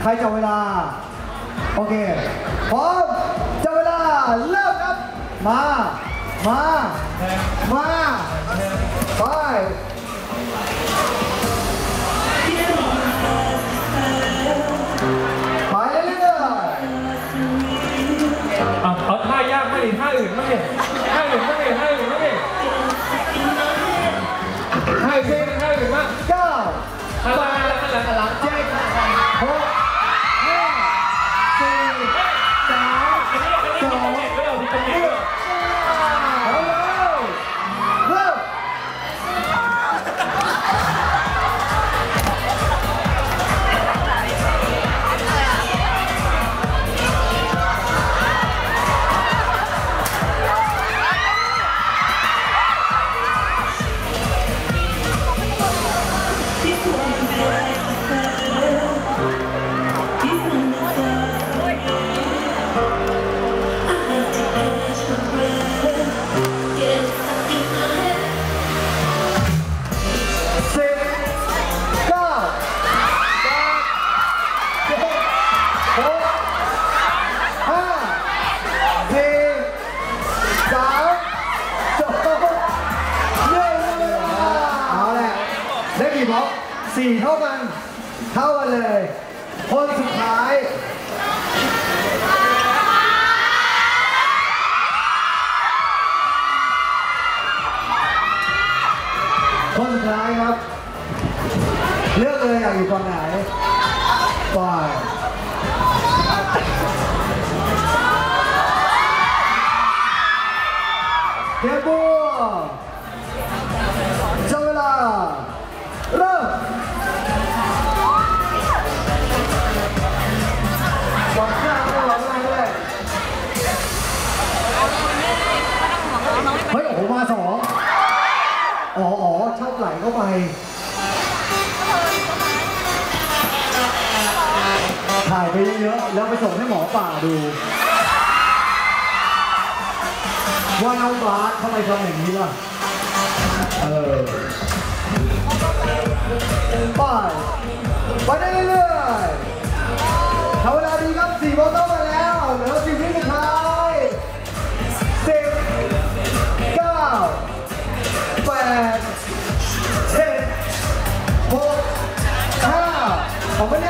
ใครจับเวลา โอเค พร้อมจับเวลา เริ่มครับ มา มา มา ไป สี่เท่ากัน เท่ากันเลย คนสุดท้ายคนสุดท้ายครับ เลือกเลยอยากอยู่ฝั่งไหนไปเทียบบัว มาสองอ๋ออ๋อชอบไหลเข้าไปถ่ายไปเยอะๆแล้วไปส่งให้หมอป่าดูว่าน้องบาสทำไมทำอย่างนี้ล่ะ เออ ไป ไปได้เรื่อยๆทำเวลาดีครับสี่โมง How many